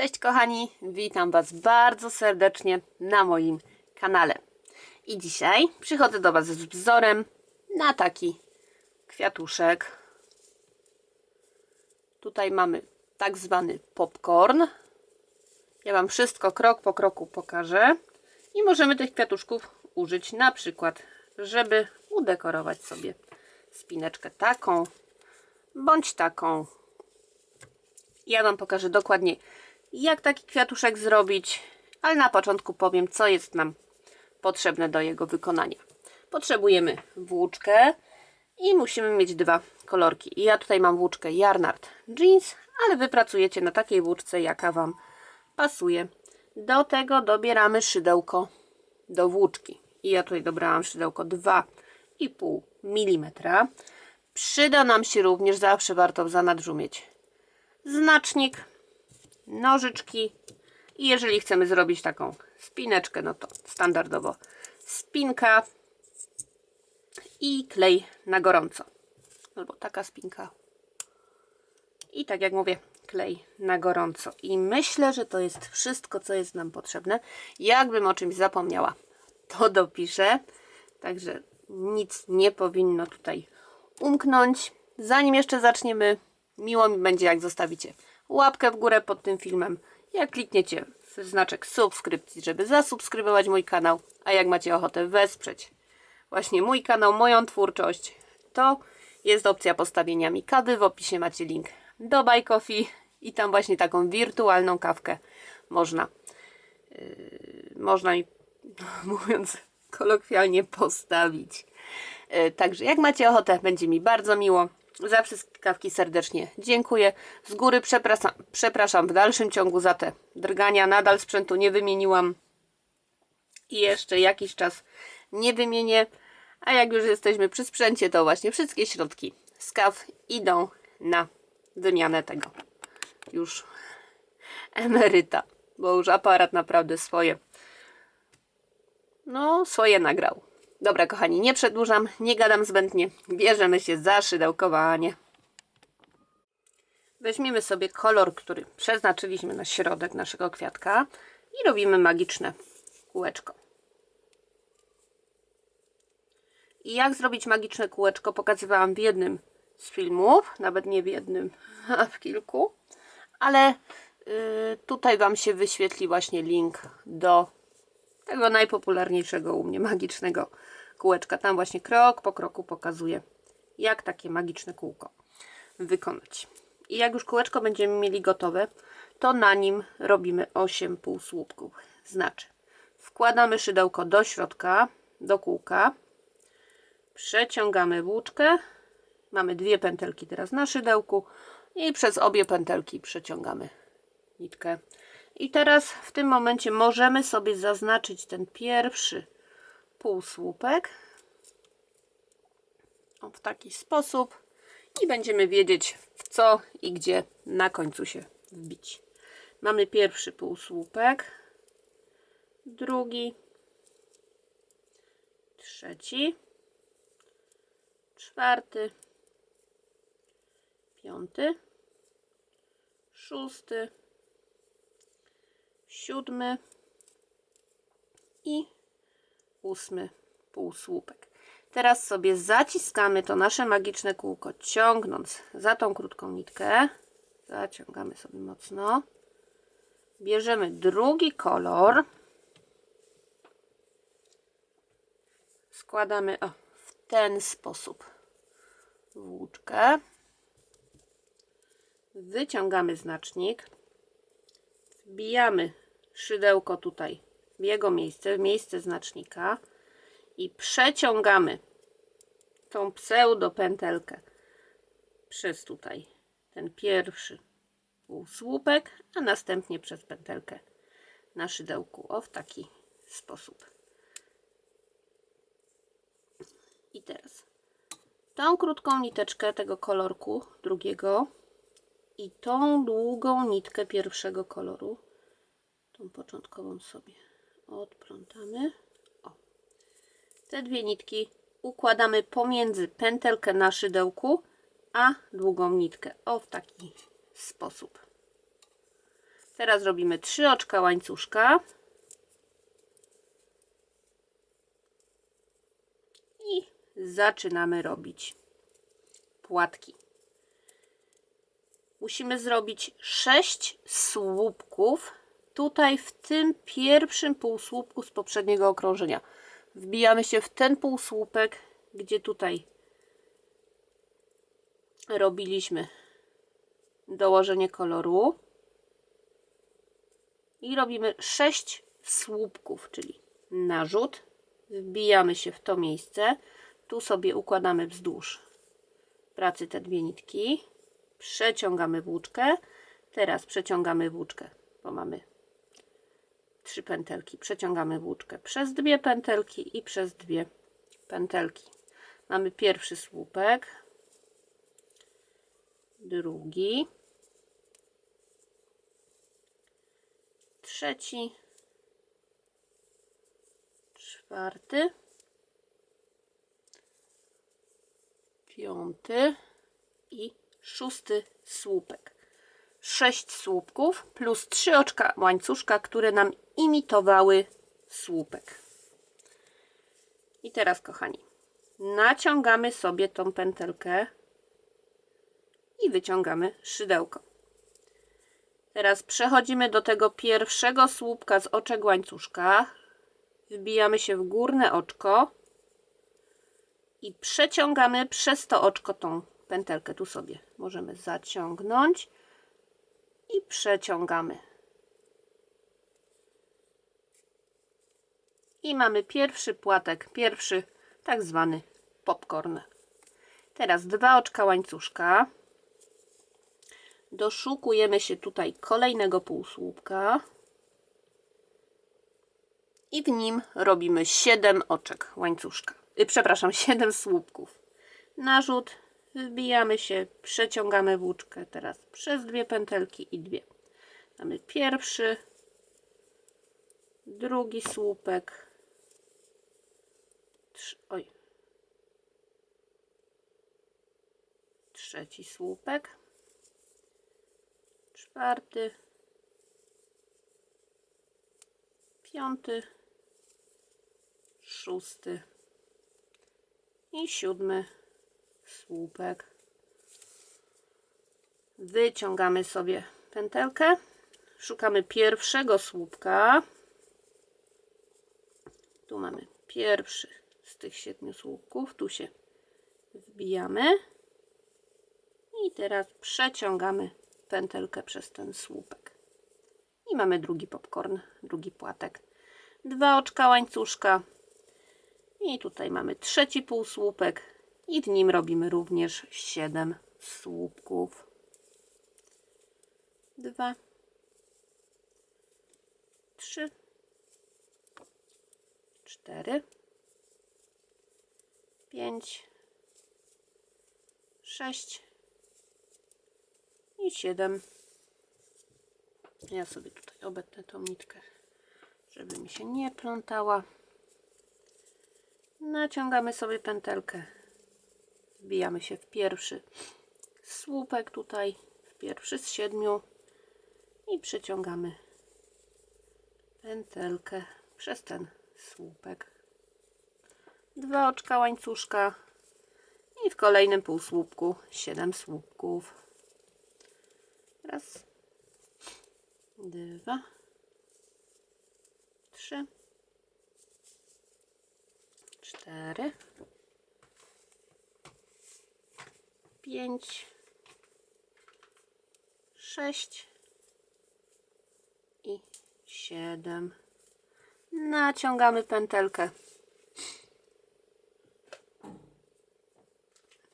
Cześć kochani, witam Was bardzo serdecznie na moim kanale. I dzisiaj przychodzę do Was z wzorem na taki kwiatuszek. Tutaj mamy tak zwany popcorn. Ja Wam wszystko krok po kroku pokażę. I możemy tych kwiatuszków użyć na przykład, żeby udekorować sobie spineczkę taką bądź taką. Ja Wam pokażę dokładnie, jak taki kwiatuszek zrobić, ale na początku powiem, co jest nam potrzebne do jego wykonania. Potrzebujemy włóczkę i musimy mieć dwa kolorki. Ja tutaj mam włóczkę Yarnard Jeans, ale Wy pracujecie na takiej włóczce, jaka Wam pasuje. Do tego dobieramy szydełko do włóczki. I ja tutaj dobrałam szydełko 2,5 mm. Przyda nam się również, zawsze warto zanadrzu mieć znacznik, nożyczki i jeżeli chcemy zrobić taką spineczkę, no to standardowo spinka i klej na gorąco. Albo taka spinka. I tak jak mówię, klej na gorąco. I myślę, że to jest wszystko, co jest nam potrzebne. Jakbym o czymś zapomniała, to dopiszę. Także nic nie powinno tutaj umknąć. Zanim jeszcze zaczniemy, miło mi będzie, jak zostawicie łapkę w górę pod tym filmem, jak klikniecie w znaczek subskrypcji, żeby zasubskrybować mój kanał, a jak macie ochotę wesprzeć właśnie mój kanał, moją twórczość, to jest opcja postawienia mi kawy. W opisie macie link do Buy Coffee i tam właśnie taką wirtualną kawkę można, yy, można mi, mówiąc kolokwialnie, postawić. Yy, także jak macie ochotę, będzie mi bardzo miło. Za wszystkie kawki serdecznie dziękuję. Z góry przepraszam, przepraszam w dalszym ciągu za te drgania. Nadal sprzętu nie wymieniłam i jeszcze jakiś czas nie wymienię. A jak już jesteśmy przy sprzęcie, to właśnie wszystkie środki z kaw idą na wymianę tego już emeryta, bo już aparat naprawdę swoje no swoje nagrał. Dobra kochani, nie przedłużam, nie gadam zbędnie, bierzemy się za szydełkowanie. Weźmiemy sobie kolor, który przeznaczyliśmy na środek naszego kwiatka i robimy magiczne kółeczko. I jak zrobić magiczne kółeczko pokazywałam w jednym z filmów, nawet nie w jednym, a w kilku, ale y, tutaj Wam się wyświetli właśnie link do tego najpopularniejszego u mnie magicznego kółeczka. Tam właśnie krok po kroku pokazuję, jak takie magiczne kółko wykonać. I jak już kółeczko będziemy mieli gotowe, to na nim robimy 8 półsłupków. Znaczy, wkładamy szydełko do środka, do kółka, przeciągamy włóczkę, mamy dwie pętelki teraz na szydełku i przez obie pętelki przeciągamy nitkę. I teraz w tym momencie możemy sobie zaznaczyć ten pierwszy półsłupek. O, w taki sposób. I będziemy wiedzieć w co i gdzie na końcu się wbić. Mamy pierwszy półsłupek, drugi, trzeci, czwarty, piąty, szósty, siódmy i ósmy półsłupek. Teraz sobie zaciskamy to nasze magiczne kółko, ciągnąc za tą krótką nitkę. Zaciągamy sobie mocno. Bierzemy drugi kolor. Składamy o, w ten sposób włóczkę. Wyciągamy znacznik. Wbijamy szydełko tutaj w jego miejsce, w miejsce znacznika i przeciągamy tą pseudo pętelkę przez tutaj ten pierwszy półsłupek, a następnie przez pętelkę na szydełku. O, w taki sposób. I teraz tą krótką niteczkę tego kolorku drugiego i tą długą nitkę pierwszego koloru, tą początkową sobie odplątamy. O. Te dwie nitki układamy pomiędzy pętelkę na szydełku, a długą nitkę. O, w taki sposób. Teraz robimy trzy oczka łańcuszka. I zaczynamy robić płatki. Musimy zrobić 6 słupków tutaj w tym pierwszym półsłupku z poprzedniego okrążenia. Wbijamy się w ten półsłupek, gdzie tutaj robiliśmy dołożenie koloru. I robimy 6 słupków, czyli narzut, wbijamy się w to miejsce, tu sobie układamy wzdłuż pracy te dwie nitki, przeciągamy włóczkę, teraz przeciągamy włóczkę, bo mamy trzy pętelki, przeciągamy włóczkę przez dwie pętelki i przez dwie pętelki. Mamy pierwszy słupek, drugi, trzeci, czwarty, piąty i szósty słupek. Sześć słupków plus trzy oczka łańcuszka, które nam imitowały słupek. I teraz, kochani, naciągamy sobie tą pętelkę i wyciągamy szydełko. Teraz przechodzimy do tego pierwszego słupka z oczek łańcuszka. Wbijamy się w górne oczko i przeciągamy przez to oczko tą pętelkę. Tu sobie możemy zaciągnąć i przeciągamy. I mamy pierwszy płatek, pierwszy tak zwany popcorn. Teraz dwa oczka łańcuszka. Doszukujemy się tutaj kolejnego półsłupka. I w nim robimy 7 oczek łańcuszka. Y, przepraszam, 7 słupków. Narzut, wbijamy się, przeciągamy włóczkę teraz przez dwie pętelki i dwie. Mamy pierwszy, drugi słupek, trz, oj, trzeci słupek, czwarty, piąty, szósty. I siódmy słupek. Wyciągamy sobie pętelkę, szukamy pierwszego słupka. Tu mamy pierwszy z tych siedmiu słupków, tu się wbijamy i teraz przeciągamy pętelkę przez ten słupek. I mamy drugi popcorn, drugi płatek. Dwa oczka łańcuszka. I tutaj mamy trzeci półsłupek i w nim robimy również 7 słupków. Dwa, trzy, cztery, pięć, sześć i siedem. Ja sobie tutaj obetnę tą nitkę, żeby mi się nie plątała. Naciągamy sobie pętelkę. Wbijamy się w pierwszy słupek tutaj, w pierwszy z siedmiu i przeciągamy pętelkę przez ten słupek. Dwa oczka łańcuszka i w kolejnym półsłupku 7 słupków. Raz, dwa, trzy, cztery, pięć, sześć i siedem. Naciągamy pętelkę.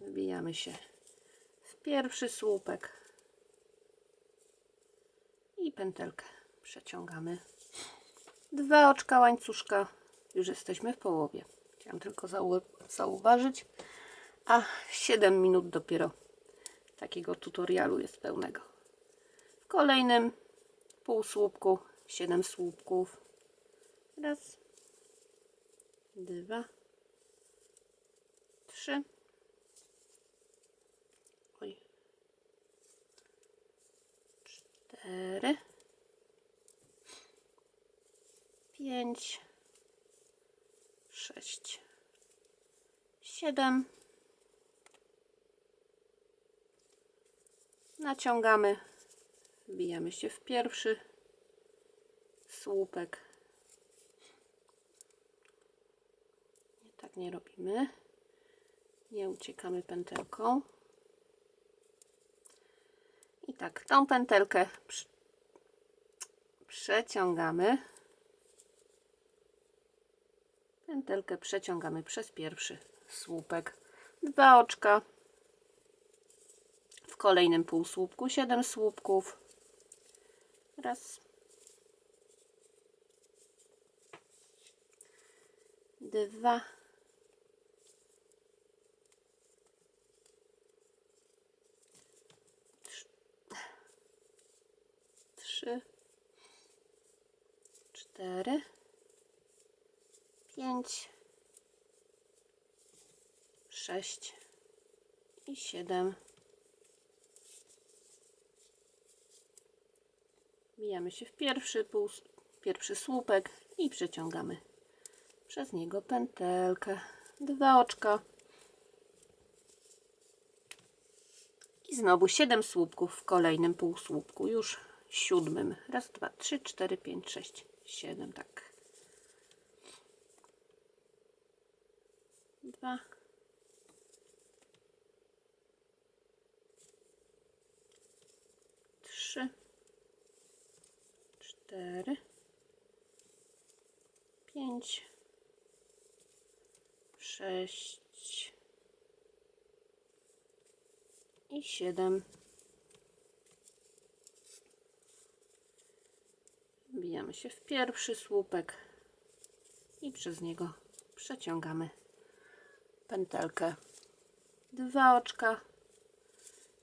Wbijamy się w pierwszy słupek i pętelkę przeciągamy. Dwa oczka łańcuszka. Już jesteśmy w połowie. Chciałam tylko zau zauważyć. A 7 minut dopiero takiego tutorialu jest pełnego. W kolejnym półsłupku 7 słupków. Raz, dwa, trzy. Oj. Cztery. pięć, sześć, siedem. Naciągamy, wbijamy się w pierwszy słupek. Nie, tak nie robimy. Nie uciekamy pętelką. I tak, tą pętelkę przeciągamy. Pętelkę przeciągamy przez pierwszy słupek. Dwa oczka. W kolejnym półsłupku 7 słupków. Raz. Dwa. trzy, cztery, pięć, sześć i siedem. Bijamy się w pierwszy, pół, pierwszy słupek i przeciągamy przez niego pętelkę. Dwa oczka. I znowu 7 słupków w kolejnym półsłupku, już siódmym. Raz, dwa, trzy, cztery, pięć, sześć, siedem, tak. Dwa. Trzy. Cztery. Pięć. Sześć. I siedem. Wbijamy się w pierwszy słupek i przez niego przeciągamy pętelkę. Dwa oczka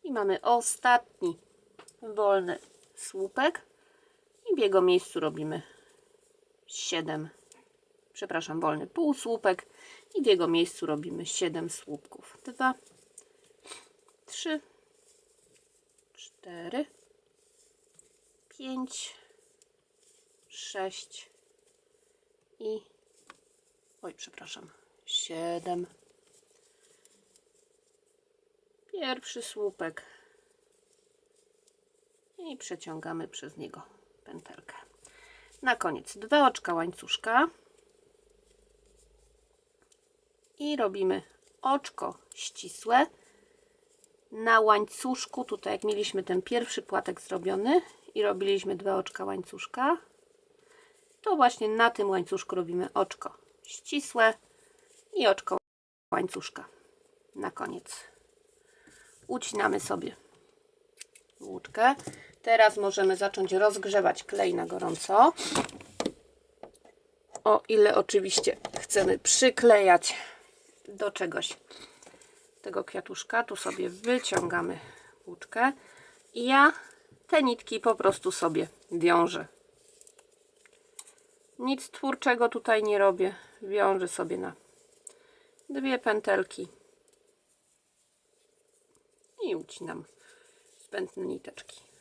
i mamy ostatni wolny słupek w jego miejscu robimy 7 przepraszam, wolny półsłupek i w jego miejscu robimy 7 słupków. 2 3 4 5 6 i oj, przepraszam, 7. Pierwszy słupek i przeciągamy przez niego pętelkę. Na koniec dwa oczka łańcuszka i robimy oczko ścisłe na łańcuszku. Tutaj, jak mieliśmy ten pierwszy płatek zrobiony i robiliśmy dwa oczka łańcuszka, to właśnie na tym łańcuszku robimy oczko ścisłe i oczko łańcuszka na koniec. Ucinamy sobie łuczkę. Teraz możemy zacząć rozgrzewać klej na gorąco. O ile oczywiście chcemy przyklejać do czegoś tego kwiatuszka. Tu sobie wyciągamy łuczkę i ja te nitki po prostu sobie wiążę. Nic twórczego tutaj nie robię. Wiążę sobie na dwie pętelki i ucinam zbędne niteczki.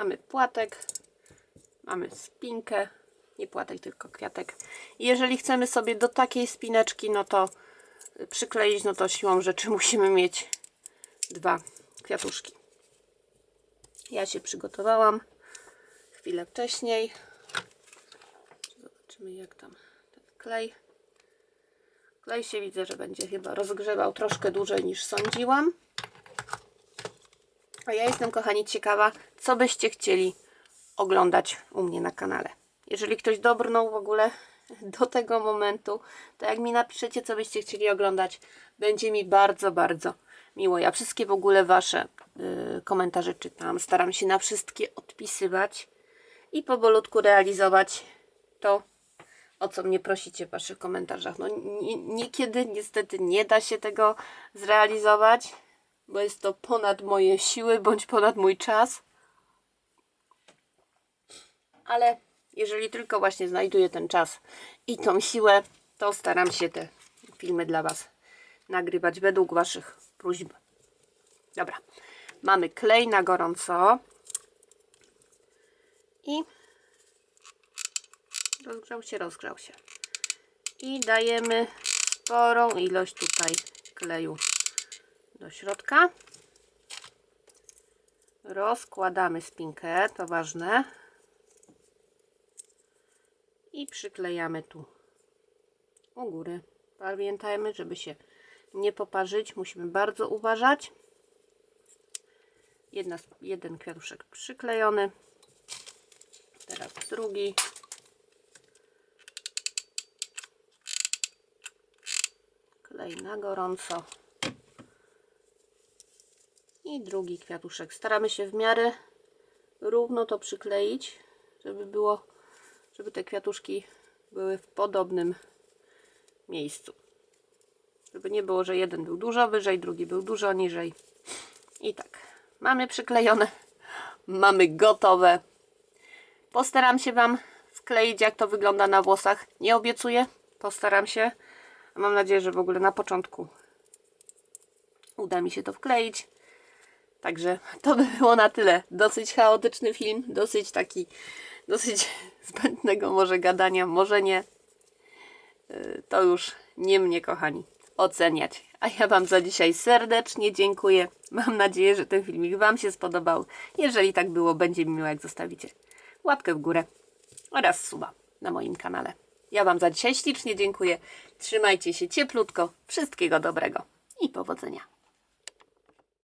Mamy płatek, mamy spinkę, nie płatek, tylko kwiatek. Jeżeli chcemy sobie do takiej spineczki, no to przykleić, no to siłą rzeczy musimy mieć dwa kwiatuszki. Ja się przygotowałam chwilę wcześniej. Zobaczymy jak tam ten klej. Klej się widzę, że będzie chyba rozgrzewał troszkę dłużej niż sądziłam. A ja jestem, kochani, ciekawa, co byście chcieli oglądać u mnie na kanale. Jeżeli ktoś dobrnął w ogóle do tego momentu, to jak mi napiszecie, co byście chcieli oglądać, będzie mi bardzo, bardzo miło. Ja wszystkie w ogóle Wasze y, komentarze czytam. Staram się na wszystkie odpisywać i powolutku realizować to, o co mnie prosicie w Waszych komentarzach. No, nie- niekiedy niestety nie da się tego zrealizować, bo jest to ponad moje siły bądź ponad mój czas. Ale jeżeli tylko właśnie znajduję ten czas i tą siłę, to staram się te filmy dla Was nagrywać według Waszych próśb. Dobra, mamy klej na gorąco. I rozgrzał się, rozgrzał się. I dajemy sporą ilość tutaj kleju do środka. Rozkładamy spinkę, to ważne. I przyklejamy tu u góry. Pamiętajmy, żeby się nie poparzyć, musimy bardzo uważać. Jedna, jeden kwiatuszek przyklejony. Teraz drugi. Klej na gorąco. I drugi kwiatuszek. Staramy się w miarę równo to przykleić, żeby było, żeby te kwiatuszki były w podobnym miejscu. Żeby nie było, że jeden był dużo wyżej, drugi był dużo niżej. I tak, mamy przyklejone, mamy gotowe. Postaram się Wam wkleić, jak to wygląda na włosach. Nie obiecuję, postaram się. Mam nadzieję, że w ogóle na początku uda mi się to wkleić. Także to by było na tyle. Dosyć chaotyczny film, dosyć taki, dosyć zbędnego może gadania, może nie. Yy, To już nie mnie, kochani, oceniać. A ja Wam za dzisiaj serdecznie dziękuję. Mam nadzieję, że ten filmik Wam się spodobał. Jeżeli tak było, będzie mi miło, jak zostawicie łapkę w górę oraz suba na moim kanale. Ja Wam za dzisiaj ślicznie dziękuję. Trzymajcie się cieplutko. Wszystkiego dobrego i powodzenia.